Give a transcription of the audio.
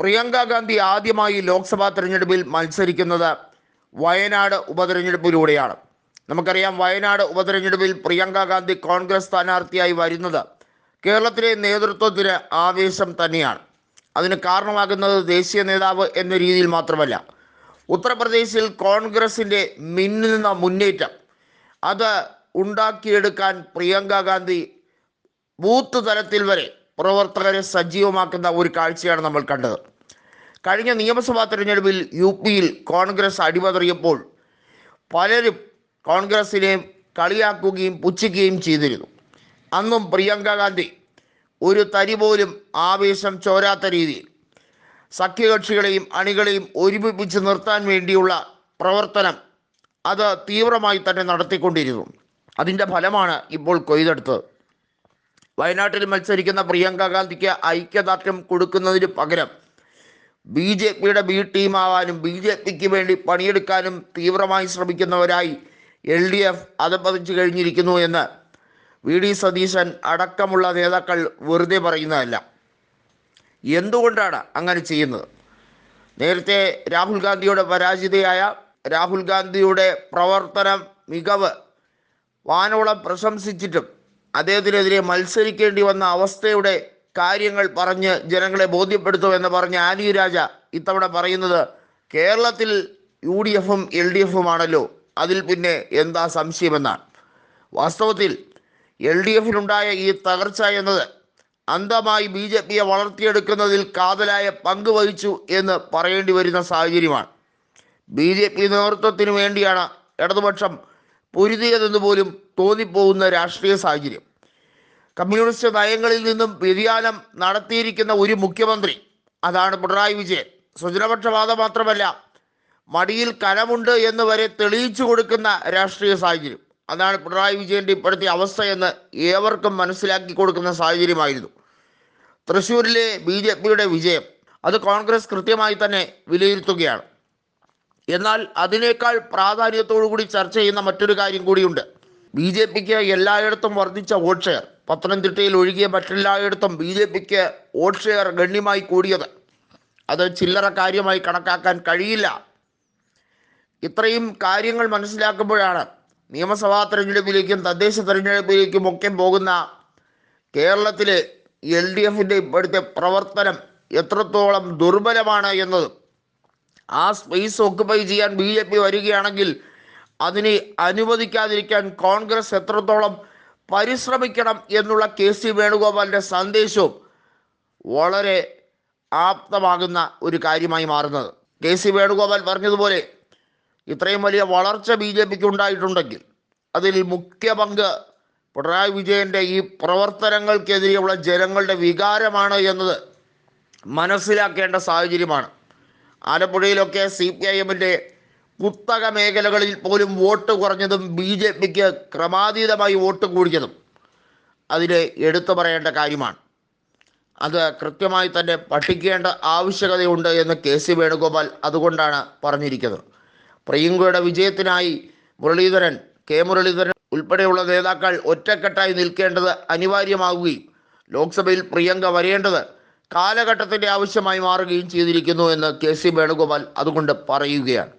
പ്രിയങ്ക ഗാന്ധി ആദ്യമായി ലോക്സഭാ തെരഞ്ഞെടുപ്പിൽ മത്സരിക്കുന്നത് വയനാട് ഉപതെരഞ്ഞെടുപ്പിലൂടെയാണ്. നമുക്കറിയാം വയനാട് ഉപതെരഞ്ഞെടുപ്പിൽ പ്രിയങ്ക ഗാന്ധി കോൺഗ്രസ് സ്ഥാനാർത്ഥിയായി വരുന്നത് കേരളത്തിലെ നേതൃത്വത്തിന് ആവേശം തന്നെയാണ്. അതിന് കാരണമാകുന്നത് ദേശീയ നേതാവ് എന്ന രീതിയിൽ മാത്രമല്ല. ഉത്തർപ്രദേശിൽ കോൺഗ്രസിന്റെ മിന്നുന്ന മുന്നേറ്റം. അത് ഉണ്ടാക്കിയെടുക്കാൻ പ്രിയങ്ക ഗാന്ധി ബൂത്ത് തലത്തിൽ വരെ പ്രവർത്തകരെ സജീവമാക്കുന്ന ഒരു കാഴ്ചയാണ് നമ്മൾ കണ്ടത്. കഴിഞ്ഞ നിയമസഭാ തെരഞ്ഞെടുപ്പിൽ യു പിയിൽ കോൺഗ്രസ് അടിപതറിയപ്പോൾ പലരും കോൺഗ്രസിനെ കളിയാക്കുകയും പുച്ഛിക്കുകയും ചെയ്തിരുന്നു. അന്നും പ്രിയങ്ക ഗാന്ധി ഒരു തരി പോലും ആവേശം ചോരാത്ത രീതിയിൽ സഖ്യകക്ഷികളെയും അണികളെയും ഒരുമിപ്പിച്ച് നിർത്താൻ വേണ്ടിയുള്ള പ്രവർത്തനം അത് തീവ്രമായി തന്നെ നടത്തിക്കൊണ്ടിരുന്നു. അതിന്റെ ഫലമാണ് ഇപ്പോൾ കൊയ്തെടുത്തത്. വയനാട്ടിൽ മത്സരിക്കുന്ന പ്രിയങ്ക ഗാന്ധിക്ക് ഐക്യദാർഢ്യം കൊടുക്കുന്നതിന് പകരം ബി ജെ പിയുടെ ബി ടീമാവാനും ബി ജെ പിക്ക് വേണ്ടി പണിയെടുക്കാനും തീവ്രമായി ശ്രമിക്കുന്നവരായി എൽ ഡി എഫ് അതപ്പതിച്ചു കഴിഞ്ഞിരിക്കുന്നു എന്ന് വി ഡി സതീശൻ അടക്കമുള്ള നേതാക്കൾ വെറുതെ പറയുന്നതല്ല. എന്തുകൊണ്ടാണ് അങ്ങനെ ചെയ്യുന്നത്? നേരത്തെ രാഹുൽ ഗാന്ധിയുടെ പരാജിതയായ രാഹുൽ ഗാന്ധിയുടെ പ്രവർത്തന മികവ് വാനോളം പ്രശംസിച്ചിട്ടും അദ്ദേഹത്തിനെതിരെ മത്സരിക്കേണ്ടി വന്ന അവസ്ഥയുടെ കാര്യങ്ങൾ പറഞ്ഞ് ജനങ്ങളെ ബോധ്യപ്പെടുത്തും എന്ന് പറഞ്ഞ ആനി രാജ ഇത്തവണ പറയുന്നത് കേരളത്തിൽ യു ഡി എഫും എൽ ഡി എഫുമാണല്ലോ അതിൽ പിന്നെ എന്താ സംശയമെന്നാണ്. വാസ്തവത്തിൽ എൽ ഡി എഫിനുണ്ടായ ഈ തകർച്ച എന്നത് അന്ധമായി ബി ജെ പിയെ വളർത്തിയെടുക്കുന്നതിൽ കാതലായ പങ്ക് വഹിച്ചു എന്ന് പറയേണ്ടി വരുന്ന സാഹചര്യമാണ്. ബി ജെ പി നേതൃത്വത്തിന് വേണ്ടിയാണ് ഇടതുപക്ഷം പൊരുതിയതെന്ന് പോലും തോന്നിപ്പോകുന്ന രാഷ്ട്രീയ സാഹചര്യം. കമ്മ്യൂണിസ്റ്റ് നയങ്ങളിൽ നിന്നും വ്യതിയാനം നടത്തിയിരിക്കുന്ന ഒരു മുഖ്യമന്ത്രി അതാണ് പിണറായി വിജയൻ. സ്വജനപക്ഷപാതം മാത്രമല്ല മടിയിൽ കനമുണ്ട് എന്ന് വരെ തെളിയിച്ചു കൊടുക്കുന്ന രാഷ്ട്രീയ സാഹചര്യം. അതാണ് പിണറായി വിജയന്റെ ഇപ്പോഴത്തെ അവസ്ഥ എന്ന് ഏവർക്കും മനസ്സിലാക്കി കൊടുക്കുന്ന സാഹചര്യമായിരുന്നു. തൃശ്ശൂരിലെ ബി ജെ പിയുടെ വിജയം അത് കോൺഗ്രസ് കൃത്യമായി തന്നെ വിലയിരുത്തുകയാണ്. എന്നാൽ അതിനേക്കാൾ പ്രാധാന്യത്തോടു കൂടി ചർച്ച ചെയ്യുന്ന മറ്റൊരു കാര്യം കൂടിയുണ്ട്. ബി ജെ പിക്ക് എല്ലായിടത്തും വർദ്ധിച്ച വോട്ട് ഷെയർ. പത്തനംതിട്ടയിൽ ഒഴുകിയ മറ്റെല്ലായിടത്തും ബി ജെ പിക്ക് വോട്ട് ഷെയർ ഗണ്യമായി കൂടിയത്. അത് ചില്ലറ കാര്യമായി കണക്കാക്കാൻ കഴിയില്ല. ഇത്രയും കാര്യങ്ങൾ മനസ്സിലാക്കുമ്പോഴാണ് നിയമസഭാ തെരഞ്ഞെടുപ്പിലേക്കും തദ്ദേശ തെരഞ്ഞെടുപ്പിലേക്കും ഒക്കെ പോകുന്ന കേരളത്തിലെ എൽ ഡി എഫിന്റെ ഇപ്പോഴത്തെ പ്രവർത്തനം എത്രത്തോളം ദുർബലമാണ് എന്നത് ആ സ്പേസ് ഓക്കുപൈ ചെയ്യാൻ ബി ജെ പി വരികയാണെങ്കിൽ അതിനെ അനുവദിക്കാതിരിക്കാൻ കോൺഗ്രസ് എത്രത്തോളം പരിശ്രമിക്കണം എന്നുള്ള കെ സി വേണുഗോപാലിന്റെ സന്ദേശവും വളരെ ആപ്തമാകുന്ന ഒരു കാര്യമായി മാറുന്നത്. കെ സി വേണുഗോപാൽ പറഞ്ഞതുപോലെ ഇത്രയും വലിയ വളർച്ച ബി ജെ പിക്ക് ഉണ്ടായിട്ടുണ്ടെങ്കിൽ അതിൽ മുഖ്യ പങ്ക് പിണറായി വിജയന്റെ ഈ പ്രവർത്തനങ്ങൾക്കെതിരെയുള്ള ജനങ്ങളുടെ വികാരമാണ് എന്നത് മനസ്സിലാക്കേണ്ട സാഹചര്യമാണ്. ആലപ്പുഴയിലൊക്കെ സി പി ഐ എമ്മിന്റെ കുത്തക മേഖലകളിൽ പോലും വോട്ട് കുറഞ്ഞതും ബി ജെ പിക്ക് ക്രമാതീതമായി വോട്ട് കൂടിയതും അതിൽ എടുത്തു പറയേണ്ട കാര്യമാണ്. അത് കൃത്യമായി തന്നെ പഠിക്കേണ്ട ആവശ്യകതയുണ്ട് എന്ന് കെ സി വേണുഗോപാൽ അതുകൊണ്ടാണ് പറഞ്ഞിരിക്കുന്നത്. പ്രിയങ്കയുടെ വിജയത്തിനായി മുരളീധരൻ കെ മുരളീധരൻ ഉൾപ്പെടെയുള്ള നേതാക്കൾ ഒറ്റക്കെട്ടായി നിൽക്കേണ്ടത് അനിവാര്യമാവുകയും ലോക്സഭയിൽ പ്രിയങ്ക വരേണ്ടത് കാലഘട്ടത്തിന്റെ ആവശ്യമായി മാറുകയും ചെയ്തിരിക്കുന്നു എന്ന് കെ സി വേണുഗോപാൽ അതുകൊണ്ട് പറയുകയാണ്.